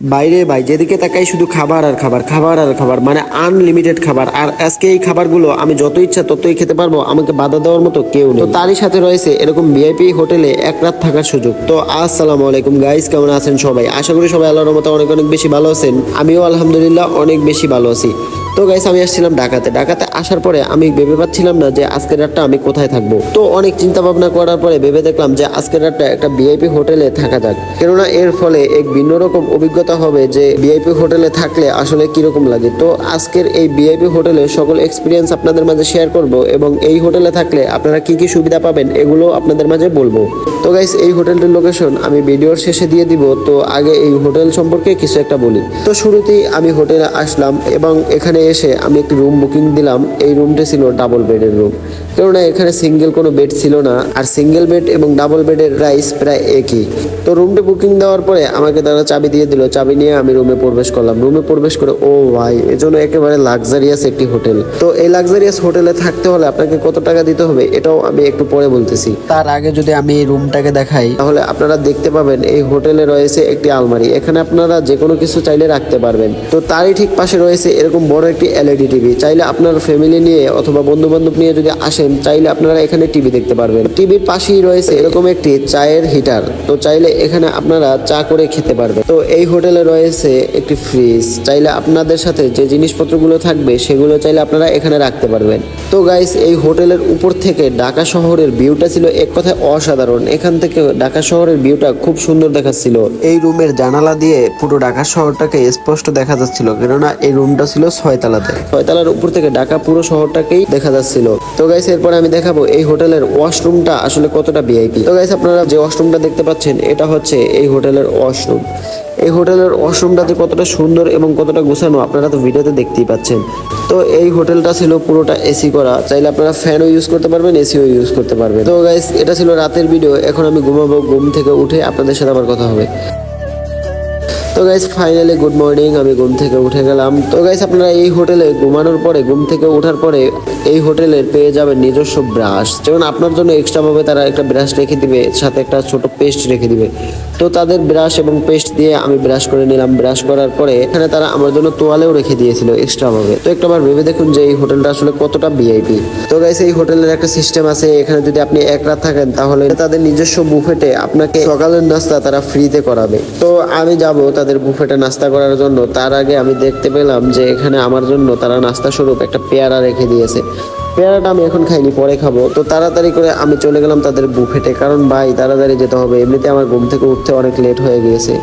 বাইরে ভাই, যেদিকে তাকাই শুধু খাবার আর খাবার খাবার আর খাবার মানে আনলিমিটেড খাবার। আর আজকে এই খাবারগুলো আমি যত ইচ্ছা ততই খেতে পারব, আমাকে বাধা দেওয়ার মতো কেউ নেই। তো তারই সাথে রয়েছে এরকম ভিআইপি হোটেলে এক রাত থাকার সুযোগ। তো আসসালামু আলাইকুম গাইস কেমন আছেন সবাই? আশা করি সবাই আল্লাহর মতো অনেক অনেক বেশি ভালো আছেন। আমিও আলহামদুলিল্লাহ অনেক বেশি ভালো আছি। তো গাইস আমি আসছিলাম ঢাকাতে। ঢাকাতে আসার পরে আমি ভেবে পাচ্ছিলাম না যে আজকের রাতটা আমি কোথায় থাকব। তো অনেক চিন্তা ভাবনা করার পরে ভেবে দেখলাম যে আজকের রাতটা একটা ভিআইপি হোটেলে থাকা যাক। কেননা এর ফলে এক ভিন্ন রকম অভিজ্ঞতা হবে যে ভিআইপি হোটেলে থাকলে আসলে কীরকম লাগে। তো আজকের এই ভিআইপি হোটেলে সকল এক্সপিরিয়েন্স আপনাদের মাঝে শেয়ার করব এবং এই হোটেলে থাকলে আপনারা কি কি সুবিধা পাবেন এগুলো আপনাদের মাঝে বলব। তো গাইস এই হোটেলটির লোকেশন আমি ভিডিওর শেষে দিয়ে দিব। তো আগে এই হোটেল সম্পর্কে কিছু একটা বলি। তো শুরুতেই আমি হোটেলে আসলাম এবং এখানে এসে আমি একটি রুম বুকিং দিলাম। এই রুমটি ছিল ডাবল বেডের রুম কেননা এখানে সিঙ্গেল কোনো বেড ছিল না, আর সিঙ্গেল বেড এবং ডাবল বেডের প্রাইস প্রায় একই। তো রুমটি বুকিং দেওয়ার পরে আমাকে তারা চাবি দিয়ে দিল। চাবি নিয়ে আমি রুমে প্রবেশ করলাম। রুমে প্রবেশ করে, ও ভাই এজন্য একেবারে লাক্সারিয়াস একটি হোটেল তো এই লাক্সারিয়াস হোটেলে থাকতে হলে আপনাকে কত টাকা দিতে হবে এটাও আমি একটু পরে বলতেছি। তার আগে যদি আমি এই রুমটাকে দেখাই, তাহলে আপনারা দেখতে পাবেন এই হোটেলে রয়েছে একটি আলমারি। এখানে আপনারা যে কোনো কিছু চাইলে রাখতে পারবেন। তো তারই ঠিক পাশে রয়েছে এরকম বড় একটি এলইডি টিভি চাইলে আপনার ফ্যামিলি নিয়ে অথবা বন্ধু বান্ধব নিয়ে যদি আসেন, চাইলে আপনারা এখানে টিভি দেখতে পারবেন। টিভির পাশেই রয়েছে এরকম একটি চায়ের হিটার তো চাইলে এখানে আপনারা চা করে খেতে পারবেন। তো এই হোটেলে রয়েছে একটি ফ্রিজ চাইলে আপনাদের সাথে যে জিনিসপত্রগুলো থাকবে, সেগুলো চাইলে আপনারা এখানে রাখতে পারবেন। তো গাইস এই হোটেলের উপর থেকে ঢাকা শহরের ভিউটা ছিল এক কথায় অসাধারণ। এখান থেকে ঢাকা শহরের ভিউটা খুব সুন্দর দেখাচ্ছিল। এই রুমের জানালা দিয়ে পুরো ঢাকা শহরটাকে স্পষ্ট দেখা যাচ্ছিল। কেননা এই রুমটা ছিল ছয়তলাতে ছয়তলার উপর থেকে ঢাকা পুরো শহরটাকেই দেখা যাচ্ছিল। তো গাইস এরপরে আমি দেখাবো এই হোটেলের ওয়াশরুমটা আসলে কতটা ভিআইপি তো গাইস আপনারা যে ওয়াশরুমটা দেখতে পাচ্ছেন, এটা হচ্ছে এই হোটেলের ওয়াশরুম এই হোটেলের ওয়াশরুমটা যে কতটা সুন্দর এবং কতটা গোছানো, আপনারা তো ভিডিওতে দেখতেই পাচ্ছেন। তো এই হোটেলটা ছিল পুরোটা এসি করা। চাইলে আপনারা ফ্যানও ইউজ করতে পারবেন এসিও ইউজ করতে পারবেন। তো গাইস এটা ছিল রাতের ভিডিও এখন আমি ঘুমাবো ঘুম থেকে উঠে আপনাদের সাথে আবার কথা হবে। তো গাইস ফাইনালি গুড মর্নিং আমি ঘুম থেকে উঠে গেলাম। তো গাইস আপনারা এই হোটেলে ঘুমানোর পরে, ঘুম থেকে ওঠার পরে এই হোটেলের পেয়ে যাবেন নিজস্ব ব্রাশ যেমন আপনার জন্য এক্সট্রা ভাবে তারা একটা ব্রাশ রেখে দিবে, সাথে একটা ছোট পেস্ট রেখে দিবে। তো তাদের ব্রাশ এবং পেস্ট দিয়ে আমি ব্রাশ করে নিলাম। ব্রাশ করার পরে এখানে তারা আমার জন্য তোয়ালেও রেখে দিয়েছিল এক্সট্রা ভাবে। তো একটু আবার ভেবে দেখুন যে এই হোটেলটা আসলে কতটা ভিআইপি তো গাইস এই হোটেলের একটা সিস্টেম আছে, এখানে যদি আপনি এক রাত থাকেন, তাহলে তাদের নিজস্ব বুফেটে আপনাকে সকালের নাস্তা তারা ফ্রিতে করাবে। তো আমি যাব তাদের বুফেটে নাস্তা করার জন্য, তার আগে আমি দেখতে পেলাম যে এখানে আমার জন্য তারা নাস্তা স্বরূপ একটা পেয়ারা রেখে দিয়েছে। পেয়ারাটা আমি এখন খাইনি, পরে খাব। তো তাড়াতাড়ি করে আমি চলে গেলাম তাদের বুফেটে। কারণ ভাই, তাড়াতাড়ি যেতে হবে। এমনিতে আমার ঘুম থেকে উঠতে অনেক লেট হয়ে গিয়েছে।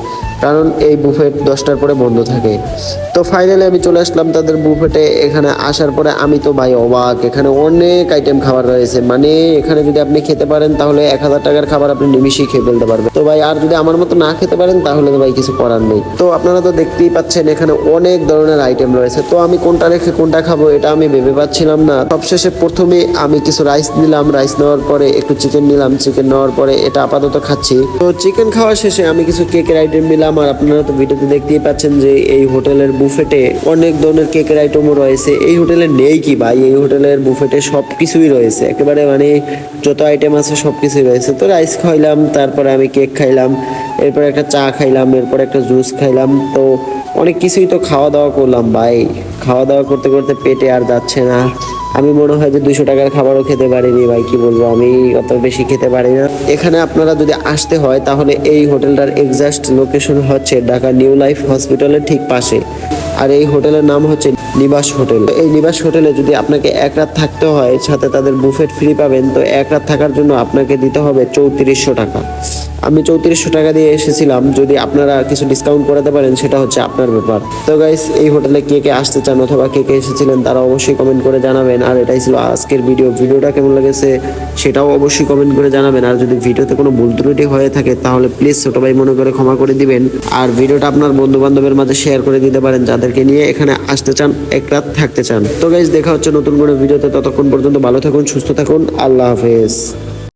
কারণ এই বুফেট দশটার পরে বন্ধ থাকে। তো ফাইনালি আমি চলে আসলাম তাদের বুফেটে। এখানে আসার পরে আমি তো ভাই অবাক। এখানে অনেক আইটেম খাবার রয়েছে। মানে এখানে যদি আপনি খেতে পারেন, তাহলে এক হাজার টাকার খাবার আপনি নিমিশেই খেয়ে ফেলতে পারবেন। তো ভাই, আর যদি আমার মতো না খেতে পারেন, তাহলে তো ভাই কিছু করার নেই। তো আপনারা তো দেখতেই পাচ্ছেন, এখানে অনেক ধরনের আইটেম রয়েছে। তো আমি কোনটা রেখে কোনটা খাব, এটা আমি ভেবে পাচ্ছিলাম না। সবশেষে প্রথমে আমি কিছু রাইস নিলাম রাইস নেওয়ার পরে একটু চিকেন নিলাম চিকেন নেওয়ার পরে এটা আপাতত খাচ্ছি। তো চিকেন খাওয়া শেষে আমি কিছু কেকের আইটেম নিলাম, আর আপনারা তো ভিডিওতে দেখতেই পাচ্ছেন যে এই হোটেলের বুফেটে অনেক ধরনের কেকের আইটেমও রয়েছে। এই হোটেলে নেই কি ভাই? এই হোটেলের বুফেটে সব কিছুই রয়েছে। একেবারে মানে যত আইটেম আছে সব কিছুই রয়েছে। তো রাইস খাইলাম, তারপরে আমি কেক খাইলাম, এরপর একটা চা খাইলাম, এরপর একটা জুস খাইলাম। তো অনেক কিছুই তো খাওয়া দাওয়া করলাম ভাই। খাওয়া দাওয়া করতে করতে পেটে আর যাচ্ছে না। আমি মনে হয় যে দুশো টাকার খাবারও খেতে পারিনি, ভাই, কি বলব, আমি অত বেশি খেতে পারি না। এখানে আপনারা যদি আসতে হয়, তাহলে এই হোটেলটার এক্সাক্ট লোকেশন হচ্ছে ঢাকা নিউ লাইফ হসপিটালের ঠিক পাশে। আর এই হোটেলের নাম হচ্ছে নিবাস হোটেল। এই নিবাস হোটেলে যদি আপনাকে এক রাত থাকতে হয়, সাথে তাদের বুফেট ফ্রি পাবেন, তো এক রাত থাকার জন্য আপনাকে দিতে হবে চৌত্রিশশো টাকা। আমি চৌত্রিশশো টাকা দিয়ে এসেছিলাম, যদি আপনারা কিছু ডিসকাউন্ট করাতে পারেন, সেটা হচ্ছে আপনার ব্যাপার। তো গাইস এই হোটেলে কে কে আসতে চান অথবা কে কে এসেছিলেন, তারা অবশ্যই কমেন্ট করে জানাবেন। আর এটাই ছিল আজকের ভিডিও ভিডিওটা কেমন লেগেছে, সেটাও অবশ্যই কমেন্ট করে জানাবেন। আর যদি ভিডিওতে কোনো ভুল ত্রুটি হয়ে থাকে, তাহলে প্লিজ ছোট ভাই মনে করে ক্ষমা করে দিবেন। আর ভিডিওটা আপনার বন্ধু বান্ধবের মাঝে শেয়ার করে দিতে পারেন, যাদেরকে নিয়ে এখানে আসতে চান, এক রাত থাকতে চান। তো গাইস দেখা হচ্ছে নতুন কোনো ভিডিওতে ততক্ষণ পর্যন্ত ভালো থাকুন, সুস্থ থাকুন। আল্লাহ হাফেজ।